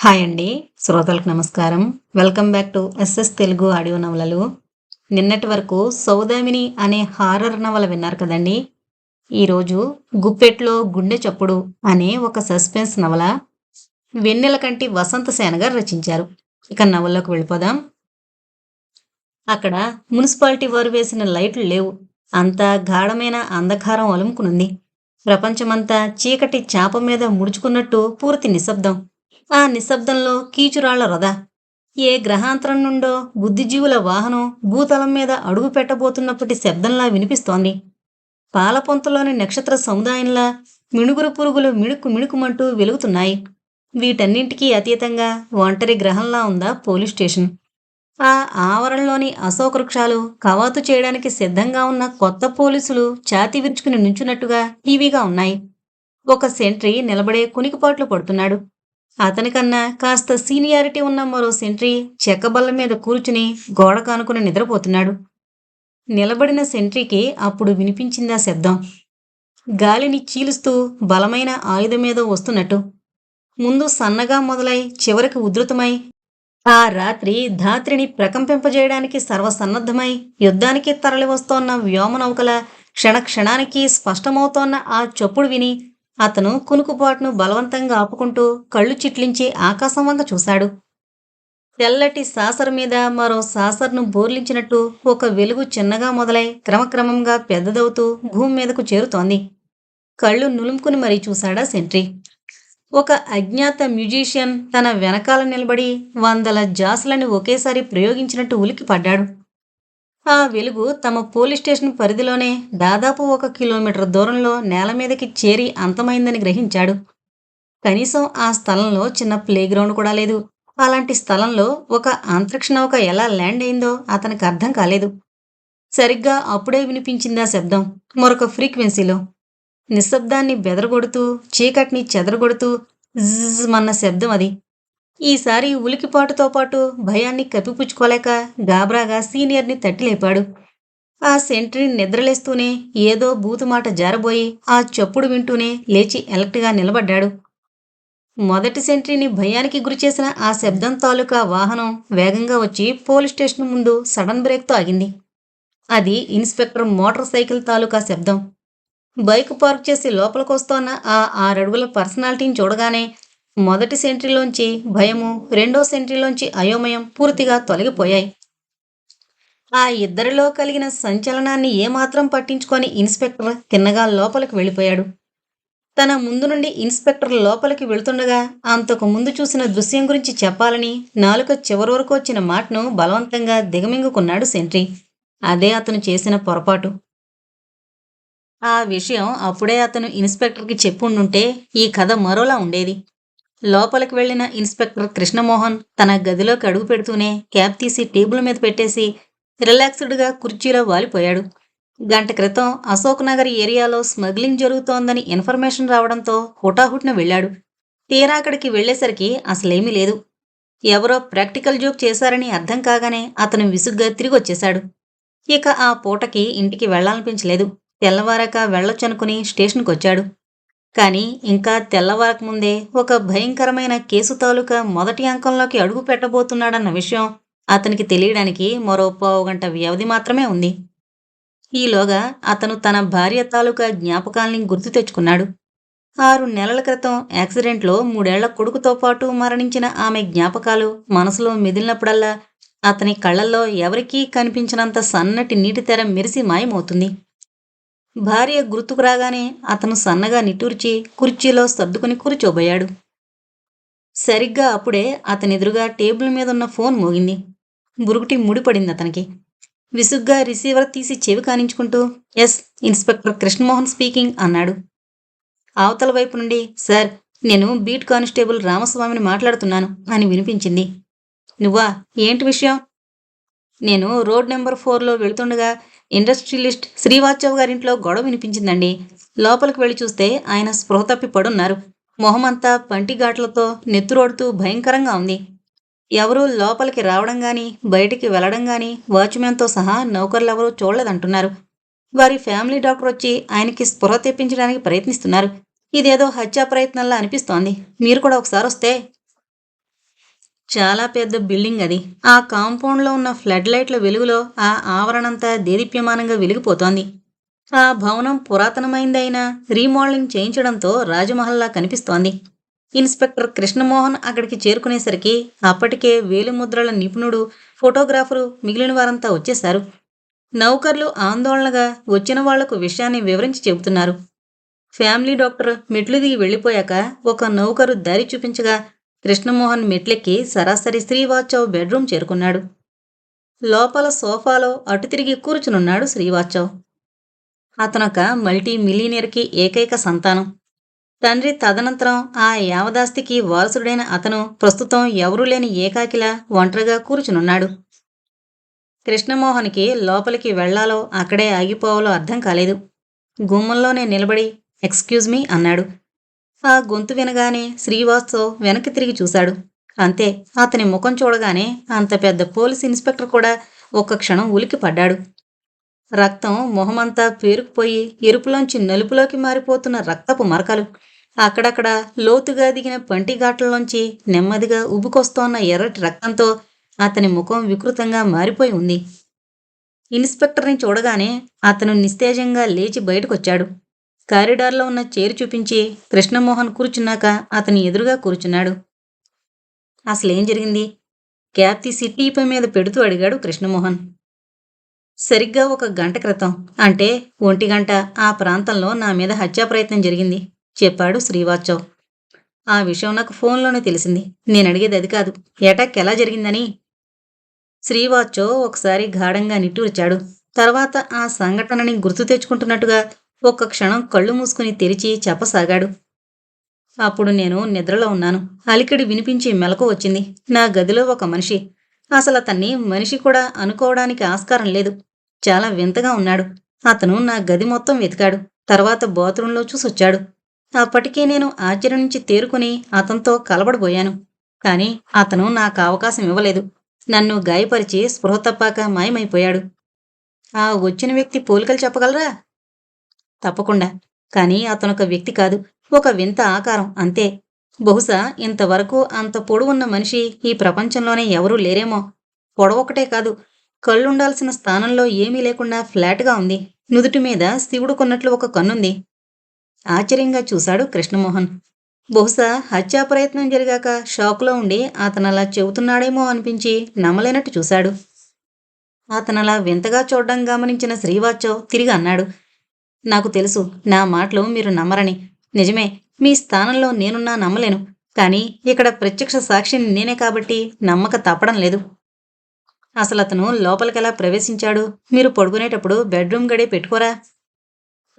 Hi అండి. శ్రోతలకు నమస్కారం. Welcome back to S S Telugu audio నవలలు. నిన్నటి వరకు సౌదామిని అనే హారర్ నవల విన్నారు కదండి. ఈరోజు గుప్పెట్లో గుండె చప్పుడు అనే ఒక సస్పెన్స్ నవల వెన్నెల కంటి వసంత సేన గారు రచించారు. ఇక నవల్లోకి వెళ్ళిపోదాం. అక్కడ మున్సిపాలిటీ వారు వేసిన లైట్లు లేవు. అంతా గాఢమైన అంధకారం అలుముకునుంది ప్రపంచమంతా చీకటి చాప మీద ముడుచుకున్నట్టు పూర్తి నిశ్శబ్దం. ఆ నిశ్శబ్దంలో కీచురాళ్ళ రథ. ఏ గ్రహాంతరం నుండో బుద్ధిజీవుల వాహనం భూతలం మీద అడుగు పెట్టబోతున్నప్పటి శబ్దంలా వినిపిస్తోంది. పాలపొంతలోని నక్షత్ర సముదాయంలా మిణుగురు పురుగులు మిణుకు మిణుకుమంటూ వెలుగుతున్నాయి. వీటన్నింటికీ అతీతంగా ఒంటరి గ్రహంలా ఉందా పోలీస్ స్టేషన్. ఆ ఆవరణలోని అశోక వృక్షాలు కవాతు చేయడానికి సిద్ధంగా ఉన్న కొత్త పోలీసులు ఛాతి విరుచుకుని నుంచున్నట్టుగా టీవీగా ఉన్నాయి. ఒక సెంట్రీ నిలబడే కునికిపాట్లు పడుతున్నాడు. అతనికన్నా కాస్త సీనియారిటీ ఉన్న మరో సెంట్రీ చెక్కబల్ల మీద కూర్చుని గోడ కానుకుని నిద్రపోతున్నాడు. నిలబడిన సెంట్రీకి అప్పుడు వినిపించిందా శబ్దం. గాలిని చీలుస్తూ బలమైన ఆయుధం మీద వస్తున్నట్టు. ముందు సన్నగా మొదలై చివరికి ఉధృతమై ఆ రాత్రి ధాత్రిని ప్రకంపింపజేయడానికి సర్వసన్నద్ధమై యుద్ధానికి తరలివస్తోన్న వ్యోమనౌకల క్షణక్షణానికి స్పష్టమవుతోన్న ఆ చప్పుడు విని అతను కునుకుపాటును బలవంతంగా ఆపుకుంటూ కళ్ళు చిట్లించి ఆకాశం వంక చూశాడు. తెల్లటి సాసర్ మీద మరో సాసర్ను బోర్లించినట్టు ఒక వెలుగు చిన్నగా మొదలై క్రమక్రమంగా పెద్దదవుతూ భూమి మీదకు చేరుతోంది. కళ్ళు నులుముకుని మరీ చూశాడా సెంట్రీ? ఒక అజ్ఞాత మ్యూజిషియన్ తన వెనకాల నిలబడి వందల జాసులని ఒకేసారి ప్రయోగించినట్టు ఉలికి పడ్డాడు ఆ వెలుగు తమ పోలీస్ స్టేషన్ పరిధిలోనే దాదాపు ఒక కిలోమీటర్ దూరంలో నేల మీదకి చేరి అంతమైందని గ్రహించాడు. కనీసం ఆ స్థలంలో చిన్న ప్లేగ్రౌండ్ కూడా లేదు. అలాంటి స్థలంలో ఒక అంతరిక్ష నౌక ఎలా ల్యాండ్ అయిందో అతనికి అర్థం కాలేదు. సరిగ్గా అప్పుడే వినిపించిందా శబ్దం మరొక ఫ్రీక్వెన్సీలో. నిశ్శబ్దాన్ని బెదరగొడుతూ చీకటిని చెదరగొడుతూ జిజ్మన్న శబ్దం అది. ఈసారి ఉలికిపాటుతో పాటు భయాన్ని కప్పిపుచ్చుకోలేక గాబరాగా సీనియర్ని తట్టిలేపాడు. ఆ సెంట్రీ నిద్రలేస్తూనే ఏదో బూతుమాట జారబోయి ఆ చప్పుడు వింటూనే లేచి ఎలక్ట్గా నిలబడ్డాడు. మొదటి సెంట్రీని భయానికి గురిచేసిన ఆ శబ్దం తాలూకా వాహనం వేగంగా వచ్చి పోలీస్ స్టేషన్ ముందు సడన్ బ్రేక్తో ఆగింది. అది ఇన్స్పెక్టర్ మోటార్ సైకిల్ తాలూకా శబ్దం. బైక్ పార్క్ చేసి లోపలికొస్తోన్న ఆ ఆరడుగుల పర్సనాలిటీని చూడగానే మొదటి సెంట్రీలోంచి భయము రెండో సెంట్రీలోంచి అయోమయం పూర్తిగా తొలగిపోయాయి. ఆ ఇద్దరిలో కలిగిన సంచలనాన్ని ఏమాత్రం పట్టించుకొని ఇన్స్పెక్టర్ తిన్నగా లోపలికి వెళ్ళిపోయాడు. తన ముందు నుండి ఇన్స్పెక్టర్ లోపలికి వెళుతుండగా అంతకు ముందు చూసిన దృశ్యం గురించి చెప్పాలని నాలుక చివరి వరకు వచ్చిన మాటను బలవంతంగా దిగమింగుకున్నాడు సెంట్రీ. అదే అతను చేసిన పొరపాటు. ఆ విషయం అప్పుడే అతను ఇన్స్పెక్టర్కి చెప్పుండుంటే ఈ కథ మరోలా ఉండేది. లోపలికి వెళ్ళిన ఇన్స్పెక్టర్ కృష్ణమోహన్ తన గదిలోకి అడుగు పెడుతూనే క్యాబ్ తీసి టేబుల్ మీద పెట్టేసి రిలాక్స్డ్గా కుర్చీలో వాలిపోయాడు. గంట క్రితం అశోక్ నగర్ ఏరియాలో స్మగ్లింగ్ జరుగుతోందని ఇన్ఫర్మేషన్ రావడంతో హుటాహుటిన వెళ్ళాడు. తీరా అక్కడికి వెళ్ళేసరికి అసలేమీ లేదు. ఎవరో ప్రాక్టికల్ జోక్ చేశారని అర్థం కాగానే అతను విసుగ్గా తిరిగి వచ్చేశాడు ఇక ఆ పూటకి ఇంటికి వెళ్ళాలనిపించలేదు తెల్లవారాక వెళ్ళొచ్చనుకుని స్టేషన్కి వచ్చాడు కానీ ఇంకా తెల్లవారక ముందే ఒక భయంకరమైన కేసు తాలూకా మొదటి అంకంలోకి అడుగు పెట్టబోతున్నాడన్న విషయం అతనికి తెలియడానికి మరో పావు గంట వ్యవధి మాత్రమే ఉంది. ఈలోగా అతను తన భార్య తాలూకా జ్ఞాపకాల్ని గుర్తు తెచ్చుకున్నాడు. ఆరు నెలల క్రితం యాక్సిడెంట్లో మూడేళ్ళ కొడుకుతో పాటు మరణించిన ఆమె జ్ఞాపకాలు మనసులో మెదిలినప్పుడల్లా అతని కళ్ళల్లో ఎవరికీ కనిపించినంత సన్నటి నీటి తెర మెరిసి మాయమవుతుంది. భార్య గుర్తుకు రాగానే అతను సన్నగా నిట్టూర్చి కుర్చీలో సర్దుకుని కూర్చోబోయాడు. సరిగ్గా అప్పుడే అతనెదురుగా టేబుల్ మీద ఉన్న ఫోన్ మోగింది. బురుగుటి ముడిపడింది అతనికి. విసుగ్గా రిసీవర్ తీసి చెవి కానించుకుంటూ ఎస్ ఇన్స్పెక్టర్ కృష్ణమోహన్ స్పీకింగ్ అన్నాడు. అవతల వైపు నుండి సార్ నేను బీట్ కానిస్టేబుల్ రామస్వామిని మాట్లాడుతున్నాను అని వినిపించింది. నువ్వా? ఏంటి విషయం? నేను రోడ్ నెంబర్ ఫోర్లో వెళుతుండగా ఇండస్ట్రియలిస్ట్ శ్రీవాత్సవ్ గారింట్లో గొడవ వినిపించిందండి. లోపలికి వెళ్ళి చూస్తే ఆయన స్పృహ తప్పి పడున్నారు. మొహమంతా పంటిఘాట్లతో నెత్తురోడుతూ భయంకరంగా ఉంది. ఎవరూ లోపలికి రావడం కానీ బయటికి వెళ్ళడం కానీ వాచ్మెన్తో సహా నౌకర్లెవరూ చూడలేదంటున్నారు. వారి ఫ్యామిలీ డాక్టర్ వచ్చి ఆయనకి స్పృహ తెప్పించడానికి ప్రయత్నిస్తున్నారు. ఇదేదో హత్యా ప్రయత్నంలా అనిపిస్తోంది. మీరు కూడా ఒకసారి వస్తే చాలా పెద్ద బిల్డింగ్ అది. ఆ కాంపౌండ్లో ఉన్న ఫ్లడ్ లైట్ల వెలుగులో ఆ ఆవరణంతా దేదీప్యమానంగా వెలిగిపోతోంది. ఆ భవనం పురాతనమైందైనా రీమోడలింగ్ చేయించడంతో రాజమహల్లా కనిపిస్తోంది. ఇన్స్పెక్టర్ కృష్ణమోహన్ అక్కడికి చేరుకునేసరికి అప్పటికే వేలిముద్రల నిపుణుడు ఫోటోగ్రాఫరు మిగిలిన వారంతా వచ్చేశారు. నౌకర్లు ఆందోళనగా వచ్చిన వాళ్ళకు విషయాన్ని వివరించి చెబుతున్నారు. ఫ్యామిలీ డాక్టర్ మెట్లు దిగి వెళ్ళిపోయాక ఒక నౌకరు దారి చూపించగా కృష్ణమోహన్ మెట్లెక్కి సరాసరి శ్రీవాత్సవ్ బెడ్రూమ్ చేరుకున్నాడు. లోపల సోఫాలో అటు తిరిగి కూర్చునున్నాడు శ్రీవాత్సవ్. అతనొక మల్టీ మిలీనియర్కి ఏకైక సంతానం. తండ్రి తదనంతరం ఆ యావదాస్తికి వారసుడైన అతను ప్రస్తుతం ఎవరూ లేని ఏకాకిలా ఒంటరిగా కూర్చునున్నాడు. కృష్ణమోహన్కి లోపలికి వెళ్ళాలో అక్కడే ఆగిపోవాలో అర్థం కాలేదు. గుమ్మంలోనే నిలబడి ఎక్స్క్యూజ్ మీ అన్నాడు. ఆ గొంతు వినగానే శ్రీవాస్తవ్ వెనక్కి తిరిగి చూశాడు. అంతే అతని ముఖం చూడగానే అంత పెద్ద పోలీస్ ఇన్స్పెక్టర్ కూడా ఒక్క క్షణం ఉలికి పడ్డాడు. రక్తం మొహమంతా పేరుకుపోయి ఎరుపులోంచి నలుపులోకి మారిపోతున్న రక్తపు మరకలు. అక్కడక్కడ లోతుగా దిగిన పంటిఘాట్లలోంచి నెమ్మదిగా ఉబుకొస్తోన్న ఎర్రటి రక్తంతో అతని ముఖం వికృతంగా మారిపోయి ఉంది. ఇన్స్పెక్టర్ని చూడగానే అతను నిస్తేజంగా లేచి బయటకొచ్చాడు. కారిడార్లో ఉన్న చైర్ చూపించి కృష్ణమోహన్ కూర్చున్నాక అతని ఎదురుగా కూర్చున్నాడు. అసలేం జరిగింది? క్యాబ్ తీసి టీపై మీద పెడుతూ అడిగాడు కృష్ణమోహన్. సరిగ్గా ఒక గంట క్రితం అంటే ఒంటి గంట ఆ ప్రాంతంలో నా మీద హత్యా ప్రయత్నం జరిగింది చెప్పాడు శ్రీవాత్సవ్. ఆ విషయం నాకు ఫోన్లోనే తెలిసింది. నేను అడిగేది అది కాదు. ఎటాక్ ఎలా జరిగిందని? శ్రీవాచో ఒకసారి గాఢంగా నిట్టూర్చాడు. తర్వాత ఆ సంఘటనని గుర్తు తెచ్చుకుంటున్నట్టుగా ఒక్క క్షణం కళ్ళు మూసుకుని తెరిచి చెప్పసాగాడు. అప్పుడు నేను నిద్రలో ఉన్నాను. అలికిడి వినిపించి మెలకు వచ్చింది. నా గదిలో ఒక మనిషి. అసలు అతన్ని మనిషి కూడా అనుకోవడానికి ఆస్కారం లేదు. చాలా వింతగా ఉన్నాడు. అతను నా గది మొత్తం వెతికాడు. తర్వాత బాత్రూంలో చూసొచ్చాడు. అప్పటికే నేను ఆశ్చర్యం నుంచి తేరుకుని అతనితో కలబడబోయాను కానీ అతను నాకు అవకాశం ఇవ్వలేదు. నన్ను గాయపరిచి స్పృహ తప్పాక మాయమైపోయాడు. ఆ వచ్చిన వ్యక్తి పోలికలు చెప్పగలరా? తప్పకుండా. కానీ అతనొక వ్యక్తి కాదు. ఒక వింత ఆకారం. అంతే. బహుశా ఇంతవరకు అంత పొడవున్న మనిషి ఈ ప్రపంచంలోనే ఎవరూ లేరేమో. పొడవొకటే కాదు. కళ్ళుండాల్సిన స్థానంలో ఏమీ లేకుండా ఫ్లాట్గా ఉంది. నుదుటి మీద శివుడు కొన్నట్లు ఒక కన్నుంది. ఆశ్చర్యంగా చూశాడు కృష్ణమోహన్. బహుశా హత్యా ప్రయత్నం జరిగాక షాక్లో ఉండి అతనలా చెబుతున్నాడేమో అనిపించి నమ్మలేనట్టు చూశాడు. అతనలా వింతగా చూడడం గమనించిన శ్రీవాచవ్ తిరిగి అన్నాడు. నాకు తెలుసు నా మాటలు మీరు నమ్మరని. నిజమే మీ స్థానంలో నేనున్నా నమ్మలేను. కానీ ఇక్కడ ప్రత్యక్ష సాక్షిని నేనే కాబట్టి నమ్మక తప్పడం లేదు. అసలు అతను లోపలికెలా ప్రవేశించాడు? మీరు పడుకునేటప్పుడు బెడ్రూమ్ గడే పెట్టుకోరా?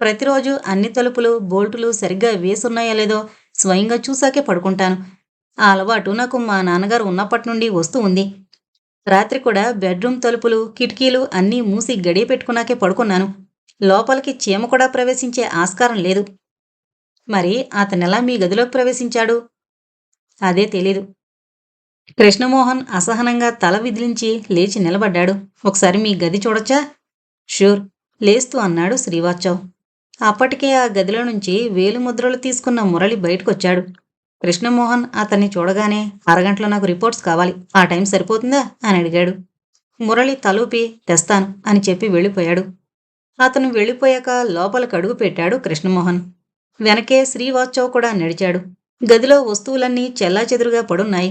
ప్రతిరోజు అన్ని తలుపులు బోల్టులు సరిగ్గా వేసున్నాయో లేదో స్వయంగా చూశాకే పడుకుంటాను. ఆ అలవాటు నాకు మా నాన్నగారు ఉన్నప్పటి నుండి వస్తూ ఉంది. రాత్రి కూడా బెడ్రూమ్ తలుపులు కిటికీలు అన్నీ మూసి గడియ పెట్టుకున్నాకే పడుకున్నాను. లోపలికి చీమ కూడా ప్రవేశించే ఆస్కారం లేదు. మరి అతనెలా మీ గదిలోకి ప్రవేశించాడు? అదే తెలీదు. కృష్ణమోహన్ అసహనంగా తల విదిలించి లేచి నిలబడ్డాడు. ఒకసారి మీ గది చూడొచ్చా? షూర్. లేస్తూ అన్నాడు శ్రీవాత్సవ్. అప్పటికే ఆ గదిలో నుంచి వేలిముద్రలు తీసుకున్న మురళి బయటకొచ్చాడు. కృష్ణమోహన్ అతన్ని చూడగానే అరగంటలో నాకు రిపోర్ట్స్ కావాలి. ఆ టైం సరిపోతుందా? అని అడిగాడు. మురళి తలూపి తెస్తాను అని చెప్పి వెళ్ళిపోయాడు. అతను వెళ్ళిపోయాక లోపలికి అడుగు పెట్టాడు కృష్ణమోహన్. వెనకే శ్రీవాత్సవ్ కూడా నడిచాడు. గదిలో వస్తువులన్నీ చెల్లాచెదురుగా పడున్నాయి.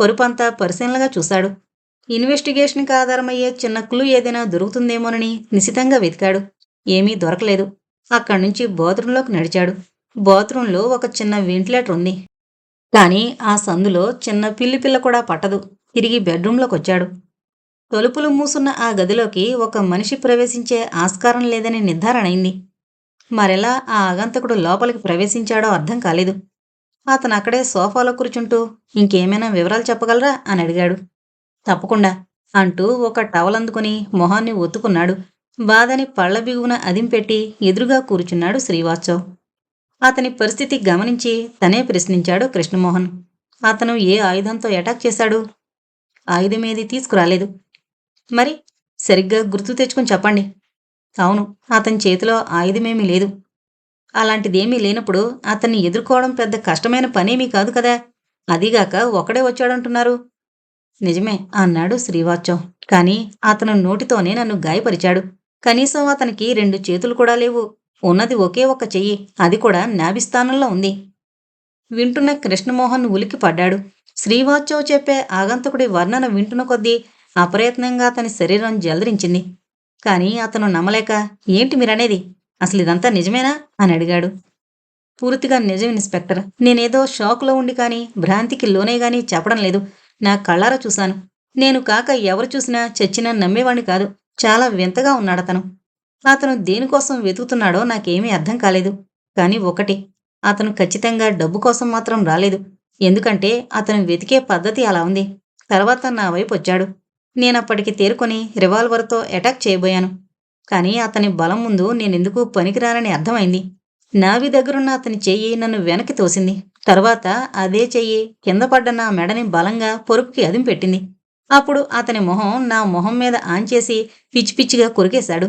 పొరుపంతా పరిశీలనగా చూశాడు. ఇన్వెస్టిగేషన్కి ఆధారమయ్యే చిన్న క్లూ ఏదైనా దొరుకుతుందేమోనని నిశితంగా వెతికాడు. ఏమీ దొరకలేదు. అక్కడి నుంచి బాత్రూంలోకి నడిచాడు. బాత్రూంలో ఒక చిన్న వెంటిలేటర్ ఉంది. కానీ ఆ సందులో చిన్న పిల్లి పిల్ల కూడా పట్టదు. తిరిగి బెడ్రూంలోకి వచ్చాడు తలుపులు మూసున్న ఆ గదిలోకి ఒక మనిషి ప్రవేశించే ఆస్కారం లేదని నిర్ధారణ అయింది. మరెలా ఆ ఆగంతకుడు లోపలికి ప్రవేశించాడో అర్థం కాలేదు. అతను అక్కడే సోఫాలో కూర్చుంటూ ఇంకేమైనా వివరాలు చెప్పగలరా? అని అడిగాడు. తప్పకుండా అంటూ ఒక టవల్ అందుకుని మొహాన్ని ఒత్తుకున్నాడు. బాధని పళ్ళ బిగువున అదింపెట్టి ఎదురుగా కూర్చున్నాడు శ్రీవాత్సవ్. అతని పరిస్థితి గమనించి తనే ప్రశ్నించాడు కృష్ణమోహన్. అతను ఏ ఆయుధంతో అటాక్ చేశాడు? ఆయుధమేది తీసుకురాలేదు. మరి సరిగ్గా గుర్తు తెచ్చుకొని చెప్పండి. అవును అతని చేతిలో ఆయుధమేమీ లేదు. అలాంటిదేమీ లేనప్పుడు అతన్ని ఎదుర్కోవడం పెద్ద కష్టమైన పనేమీ కాదు కదా. అదీగాక ఒకడే వచ్చాడంటున్నారు. నిజమే అన్నాడు శ్రీవాత్సవ్ కానీ అతను నోటితోనే నన్ను గాయపరిచాడు. కనీసం అతనికి రెండు చేతులు కూడా లేవు. ఉన్నది ఒకే ఒక్క చెయ్యి. అది కూడా నాభిస్థానంలో ఉంది. వింటున్న కృష్ణమోహన్ ఉలికి పడ్డాడు శ్రీవాత్సవ్ చెప్పే ఆగంతకుడి వర్ణన వింటున్న కొద్దీ అప్రయత్నంగా అతని శరీరం జలదరించింది. కానీ అతను నమ్మలేక ఏంటి మీరనేది? అసలు ఇదంతా నిజమేనా? అని అడిగాడు. పూర్తిగా నిజం ఇన్స్పెక్టర్. నేనేదో షాక్లో ఉండి కానీ భ్రాంతికి లోనే కానీ చెప్పడం లేదు. నా కళ్ళారా చూశాను. నేను కాక ఎవరు చూసినా చచ్చినా నమ్మేవాణ్ణి కాదు. చాలా వింతగా ఉన్నాడతను. అతను దేనికోసం వెతుకుతున్నాడో నాకేమీ అర్థం కాలేదు. కానీ ఒకటి అతను ఖచ్చితంగా డబ్బు కోసం మాత్రం రాలేదు. ఎందుకంటే అతను వెతికే పద్ధతి అలా ఉంది. తర్వాత నా వైపు వచ్చాడు. నేనప్పటికి తేరుకొని రివాల్వర్తో అటాక్ చేయబోయాను. కానీ అతని బలం ముందు నేనెందుకు పనికిరానని అర్థమైంది. నావి దగ్గరున్న అతని చెయ్యి నన్ను వెనక్కి తోసింది. తర్వాత అదే చెయ్యి కింద పడ్డ నా మెడని బలంగా పొరుపుకి అదిం పెట్టింది. అప్పుడు అతని మొహం నా మొహం మీద ఆన్ చేసి పిచ్చి పిచ్చిగా కొరికేశాడు.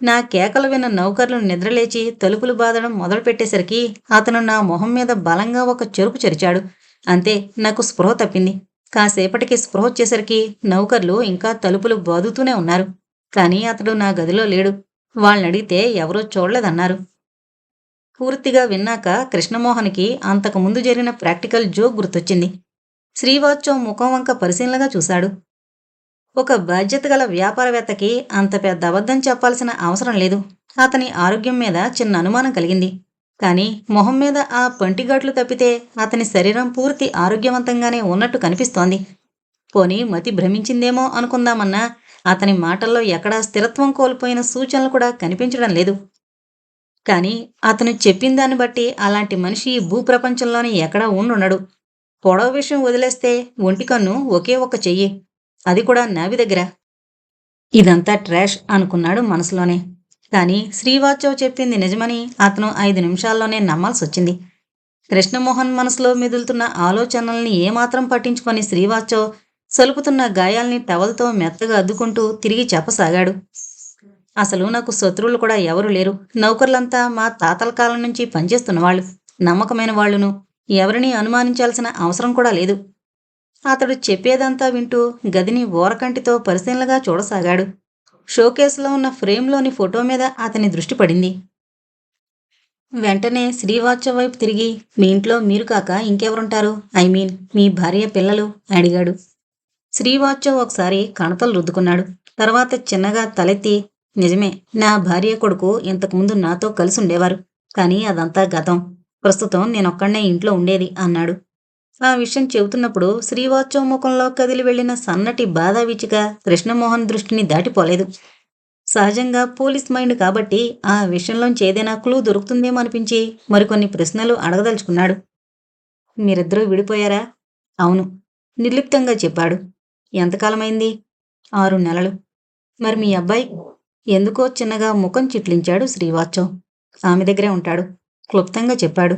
నా కేకలు విన్న నౌకర్లు నిద్రలేచి తలుపులు బాదడం మొదలుపెట్టేసరికి అతను నా మొహం మీద బలంగా ఒక చెరుకు చెరిచాడు. అంతే నాకు స్పృహ తప్పింది. కాసేపటికి స్పృహ వచ్చేసరికి నౌకర్లు ఇంకా తలుపులు బాదుతూనే ఉన్నారు. కానీ అతడు నా గదిలో లేడు. వాళ్ళని అడిగితే ఎవరో చూడలేదన్నారు. పూర్తిగా విన్నాక కృష్ణమోహన్కి అంతకుముందు జరిగిన ప్రాక్టికల్ జోక్ గుర్తొచ్చింది. శ్రీవాత్సవం ముఖం వంక పరిశీలనగా చూశాడు. ఒక బాధ్యత గల వ్యాపారవేత్తకి అంత పెద్ద అబద్ధం చెప్పాల్సిన అవసరం లేదు. అతని ఆరోగ్యం మీద చిన్న అనుమానం కలిగింది. కానీ మొహం మీద ఆ పంటిగాట్లు తప్పితే అతని శరీరం పూర్తి ఆరోగ్యవంతంగానే ఉన్నట్టు కనిపిస్తోంది. పోనీ మతి భ్రమించిందేమో అనుకుందామన్నా అతని మాటల్లో ఎక్కడా స్థిరత్వం కోల్పోయిన సూచనలు కూడా కనిపించడం లేదు. కానీ అతను చెప్పిన దాన్ని బట్టి అలాంటి మనిషి ఈ భూప్రపంచంలోనే ఎక్కడా ఉండుండడు. పొడవ విషయం వదిలేస్తే ఒంటి కన్ను ఒకే ఒక్క చెయ్యి. అది కూడా నావి దగ్గర. ఇదంతా ట్రాష్ అనుకున్నాడు మనసులోనే. కానీ శ్రీవాత్సవ్ చెప్పింది నిజమని అతను ఐదు నిమిషాల్లోనే నమ్మాల్సి వచ్చింది కృష్ణమోహన్ మనసులో మెదులుతున్న ఆలోచనల్ని ఏమాత్రం పట్టించుకొని శ్రీవాత్సవ్ సలుపుతున్న గాయాల్ని టవల్తో మెత్తగా అద్దుకుంటూ తిరిగి చెప్పసాగాడు. అసలు నాకు శత్రువులు కూడా ఎవరు లేరు. నౌకర్లంతా మా తాతల కాలం నుంచి పనిచేస్తున్న వాళ్ళు నమ్మకమైన వాళ్ళును ఎవరిని అనుమానించాల్సిన అవసరం కూడా లేదు. అతడు చెప్పేదంతా వింటూ గదిని ఓరకంటితో పరిశీలనగా చూడసాగాడు. షోకేస్లో ఉన్న ఫ్రేమ్లోని ఫోటో మీద అతని దృష్టి పడింది. వెంటనే శ్రీవాత్స వైపు తిరిగి మీ ఇంట్లో మీరు కాక ఇంకెవరుంటారు? ఐ మీన్ మీ భార్య పిల్లలు? అడిగాడు. శ్రీవాత్సవ్ ఒకసారి కణతలు రుద్దుకున్నాడు. తర్వాత చిన్నగా తలెత్తి నిజమే నా భార్య కొడుకు ఇంతకుముందు నాతో కలిసి ఉండేవారు కానీ అదంతా గతం. ప్రస్తుతం నేనొక్కడనే ఇంట్లో ఉండేది అన్నాడు. ఆ విషయం చెబుతున్నప్పుడు శ్రీవాత్సవ ముఖంలో కదిలి వెళ్ళిన సన్నటి బాధ విచిక కృష్ణమోహన్ దృష్టిని దాటిపోలేదు. సహజంగా పోలీస్ మైండ్ కాబట్టి ఆ విషయంలోంచి ఏదైనా క్లూ దొరుకుతుందేమో అనిపించి మరికొన్ని ప్రశ్నలు అడగదలుచుకున్నాడు. మీరిద్దరూ విడిపోయారా? అవును నిర్లిప్తంగా చెప్పాడు. ఎంతకాలమైంది? ఆరు నెలలు. మరి మీ అబ్బాయి? ఎందుకో చిన్నగా ముఖం చిట్లించాడు శ్రీవాత్సవ్ ఆమె దగ్గరే ఉంటాడు క్లుప్తంగా చెప్పాడు.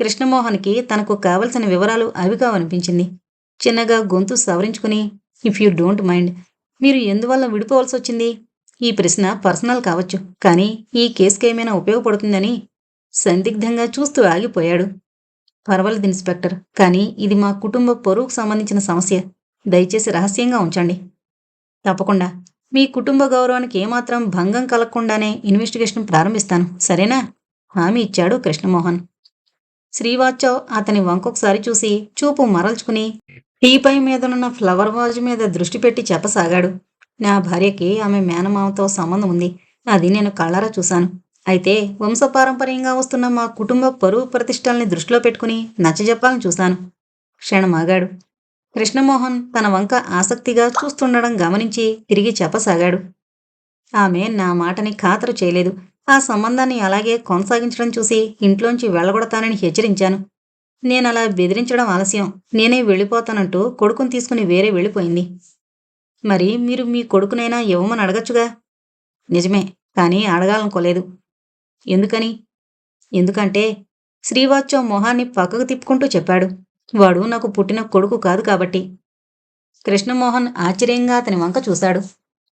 కృష్ణమోహన్కి తనకు కావలసిన వివరాలు అవిగా అనిపించింది. చిన్నగా గొంతు సవరించుకుని ఇఫ్ యూ డోంట్ మైండ్ మీరు ఎందువల్ల విడిపోవాల్సి వచ్చింది? ఈ ప్రశ్న పర్సనల్ కావచ్చు కానీ ఈ కేసుకి ఏమైనా ఉపయోగపడుతుందని సందిగ్ధంగా చూస్తూ ఆగిపోయాడు. పర్వాలేదు ఇన్స్పెక్టర్ కానీ ఇది మా కుటుంబ పొరువుకు సంబంధించిన సమస్య. దయచేసి రహస్యంగా ఉంచండి. తప్పకుండా. మీ కుటుంబ గౌరవానికి ఏమాత్రం భంగం కలగకుండానే ఇన్వెస్టిగేషన్ ప్రారంభిస్తాను. సరేనా? హామీ ఇచ్చాడు కృష్ణమోహన్. శ్రీవాత్సవ్ అతని వంకొకసారి చూసి చూపు మరల్చుకుని టీపై మీదనున్న ఫ్లవర్ వాజ్ మీద దృష్టి పెట్టి చెప్పసాగాడు. నా భార్యకి ఆమె మేనమామతో సంబంధం ఉంది. అది నేను కళ్ళారా చూశాను. అయితే వంశపారంపర్యంగా వస్తున్న మా కుటుంబ పరువు ప్రతిష్టల్ని దృష్టిలో పెట్టుకుని నచ్చజెప్పాలని చూశాను. క్షణమాగాడు. కృష్ణమోహన్ తన వంక ఆసక్తిగా చూస్తుండడం గమనించి తిరిగి చెప్పసాగాడు. ఆమె నా మాటని ఖాతరు చేయలేదు. ఆ సంబంధాన్ని అలాగే కొనసాగించడం చూసి ఇంట్లోంచి వెళ్ళగొడతానని హెచ్చరించాను. నేనలా బెదిరించడం ఆలస్యం. నేనే వెళ్ళిపోతానంటూ కొడుకుని తీసుకుని వేరే వెళ్ళిపోయింది. మరి మీరు మీ కొడుకునైనా ఇవ్వమని అడగచ్చుగా? నిజమే కానీ అడగాలనుకోలేదు ఎందుకని? ఎందుకంటే శ్రీవాత్సవ్ మొహాన్ని పక్కకు తిప్పుకుంటూ చెప్పాడు. వాడు నాకు పుట్టిన కొడుకు కాదు కాబట్టి. కృష్ణమోహన్ ఆశ్చర్యంగా అతని వంక చూశాడు.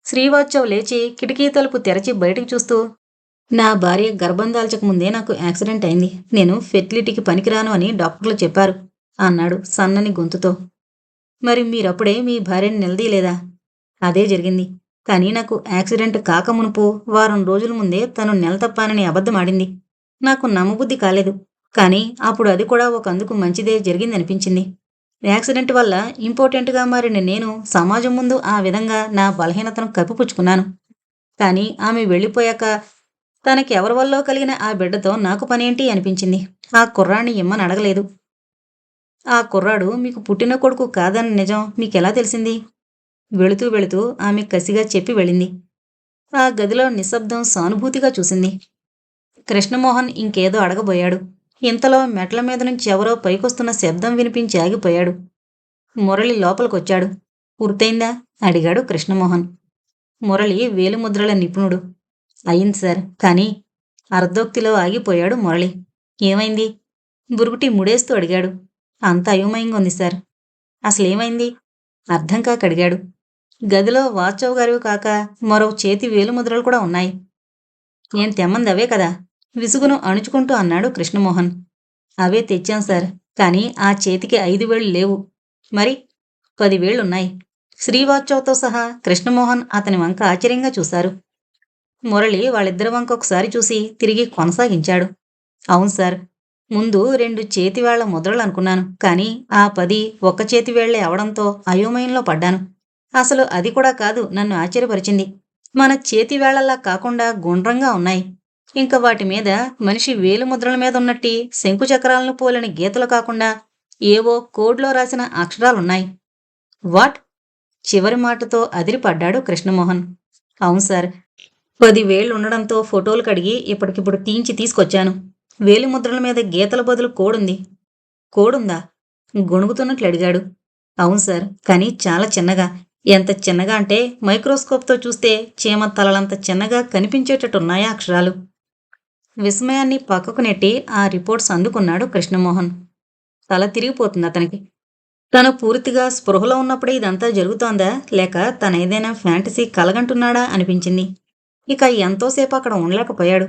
శ్రీవాత్సవ్ లేచి కిటికీ తలుపు తెరచి బయటికి చూస్తూ నా భార్య గర్భం దాల్చక ముందే నాకు యాక్సిడెంట్ అయింది. నేను ఫెర్టిలిటీకి పనికిరాను అని డాక్టర్లు చెప్పారు అన్నాడు సన్నని గొంతుతో. మరి మీరప్పుడే మీ భార్యని నిలదీయలేదా? అదే జరిగింది. కానీ నాకు యాక్సిడెంట్ కాక మునుపు వారం రోజుల ముందే తను నెల తప్పానని అబద్ధమాడింది నాకు నమ్మబుద్ధి కాలేదు. కానీ అప్పుడు అది కూడా ఒక అందుకు మంచిదే జరిగిందనిపించింది. యాక్సిడెంట్ వల్ల ఇంపార్టెంట్గా మారిన నేను సమాజం ముందు ఆ విధంగా నా బలహీనతను కప్పిపుచ్చుకున్నాను. కానీ ఆమె వెళ్ళిపోయాక తనకి ఎవరి వల్ల కలిగిన ఆ బిడ్డతో నాకు పనేంటి అనిపించింది. ఆ కుర్రాన్ని ఇమ్మని అడగలేదు. ఆ కుర్రాడు మీకు పుట్టిన కొడుకు కాదని నిజం మీకెలా తెలిసింది? వెళుతూ వెళుతూ ఆమె కసిగా చెప్పి వెళ్ళింది. ఆ గదిలో నిశ్శబ్దం సానుభూతిగా చూసింది. కృష్ణమోహన్ ఇంకేదో అడగబోయాడు. ఇంతలో మెట్ల మీద నుంచి ఎవరో పైకొస్తున్న శబ్దం వినిపించి ఆగిపోయాడు. మురళి లోపలికొచ్చాడు. పూర్తయిందా? అడిగాడు కృష్ణమోహన్. మురళి వేలుముద్రల నిపుణుడు. అయింది సార్. కానీ అర్ధోక్తిలో ఆగిపోయాడు మురళి. ఏమైంది? బురుగుటి ముడేస్తూ అడిగాడు. అంత అయోమయంగా ఉంది సార్. అసలేమైంది? అర్థం కాక అడిగాడు. గదిలో వాచవ్ గారివి కాక మరో చేతి వేలుముద్రలు కూడా ఉన్నాయి. నేను తెమ్మంది అవే కదా? విసుగును అణుచుకుంటూ అన్నాడు కృష్ణమోహన్. అవే తెచ్చాం సార్. కానీ ఆ చేతికి ఐదు వేళ్ళు లేవు. మరి? పదివేళ్ళున్నాయి శ్రీవాచవ్తో సహా కృష్ణమోహన్ అతని వంక ఆశ్చర్యంగా చూశారు. మురళి వాళ్ళిద్దరి వంక ఒకసారి చూసి తిరిగి కొనసాగించాడు. అవును సార్ ముందు రెండు చేతివేళ్ళ ముద్రలు అనుకున్నాను కానీ ఆ పది ఒక్క చేతివేళ్ళే అవడంతో అయోమయంలో పడ్డాను. అసలు అది కూడా కాదు నన్ను ఆశ్చర్యపరిచింది. మన చేతివేళ్ళలా కాకుండా గుండ్రంగా ఉన్నాయి. ఇంకా వాటి మీద మనిషి వేలు ముద్రల మీద ఉన్నట్టి శంకుచక్రాలను పోలిన గీతలు కాకుండా ఏవో కోడ్లో రాసిన అక్షరాలున్నాయి. వాట్? చివరి మాటతో అదిరిపడ్డాడు కృష్ణమోహన్. అవును సార్ పది వేళ్ళు ఉండడంతో ఫోటోలు కడిగి ఇప్పటికిప్పుడు తీయించి తీసుకొచ్చాను. వేలి ముద్రల మీద గీతల బదులు కోడుంది. కోడుందా? గొణుగుతున్నట్లు అడిగాడు. అవును సార్ కానీ చాలా చిన్నగా. ఎంత చిన్నగా అంటే మైక్రోస్కోప్తో చూస్తే చీమ తలలంత చిన్నగా కనిపించేటట్టున్నాయా అక్షరాలు. విస్మయాన్ని పక్కకు నెట్టి ఆ రిపోర్ట్స్ అందుకున్నాడు కృష్ణమోహన్. తల తిరిగిపోతుంది అతనికి. తను పూర్తిగా స్పృహలో ఉన్నప్పుడే ఇదంతా జరుగుతోందా? లేక తన ఏదైనా ఫ్యాంటసీ కలగంటున్నాడా అనిపించింది. ఇక ఎంతోసేపు అక్కడ ఉండలేకపోయాడు.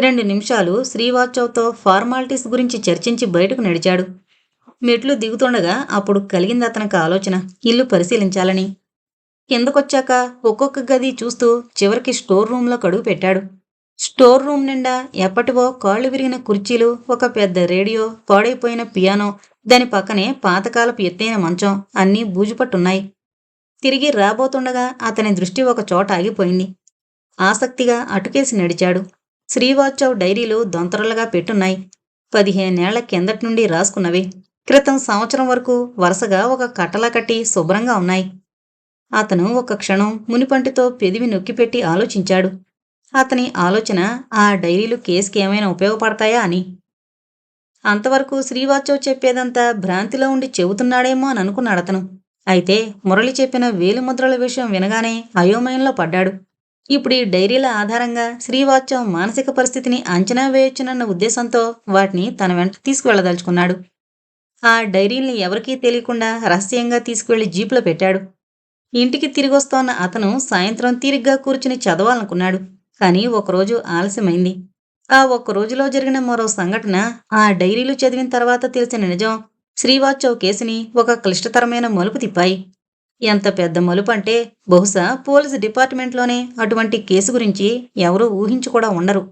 రెండు నిమిషాలు శ్రీవాత్సవ్తో ఫార్మాలిటీస్ గురించి చర్చించి బయటకు నడిచాడు. మెట్లు దిగుతుండగా అప్పుడు కలిగింది అతనికి ఆలోచన ఇల్లు పరిశీలించాలని. కిందకొచ్చాక ఒక్కొక్క గది చూస్తూ చివరికి స్టోర్ రూమ్లో కడుగు పెట్టాడు. స్టోర్ రూమ్ నిండా ఎప్పటివో కాళ్ళు విరిగిన కుర్చీలు ఒక పెద్ద రేడియో పాడైపోయిన పియానో దాని పక్కనే పాతకాలపు ఎత్తైన మంచం అన్నీ బూజుపట్టున్నాయి. తిరిగి రాబోతుండగా అతని దృష్టి ఒక చోట ఆగిపోయింది. ఆసక్తిగా అటుకేసి నడిచాడు. శ్రీవాత్సవ్ డైరీలు దొంతరలుగా పెట్టున్నాయి. పదిహేనేళ్ళ కిందటి నుండి రాసుకున్నవి. క్రితం సంవత్సరం వరకు వరుసగా ఒక కట్టలా కట్టి శుభ్రంగా ఉన్నాయి. అతను ఒక క్షణం మునిపంటితో పెదివి నొక్కిపెట్టి ఆలోచించాడు. అతని ఆలోచన ఆ డైరీలు కేసుకి ఏమైనా ఉపయోగపడతాయా అని. అంతవరకు శ్రీవాత్సవ్ చెప్పేదంతా భ్రాంతిలో ఉండి చెబుతున్నాడేమో అని అనుకున్నాడు అతను అయితే మురళి చెప్పిన వేలిముద్రల విషయం వినగానే అయోమయంలో పడ్డాడు. ఇప్పుడు ఈ డైరీల ఆధారంగా శ్రీవాత్సవ్ మానసిక పరిస్థితిని అంచనా వేయొచ్చునన్న ఉద్దేశంతో వాటిని తన వెంట తీసుకువెళ్ళదలుచుకున్నాడు. ఆ డైరీల్ని ఎవరికీ తెలియకుండా రహస్యంగా తీసుకువెళ్ళి జీపులో పెట్టాడు. ఇంటికి తిరిగొస్తోన్న అతను సాయంత్రం తీరిగ్గా కూర్చుని చదవాలనుకున్నాడు. కానీ ఒకరోజు ఆలస్యమైంది. ఆ ఒక్క రోజులో జరిగిన మరో సంఘటన ఆ డైరీలు చదివిన తర్వాత తెలిసిన నిజం శ్రీవాత్సవ్ కేసుని ఒక క్లిష్టతరమైన మలుపు తిప్పాయి. ఎంత పెద్ద మలుపు అంటే బహుశా పోలీసు డిపార్ట్మెంట్లోనే అటువంటి కేసు గురించి ఎవరూ ఊహించి కూడా ఉండరు.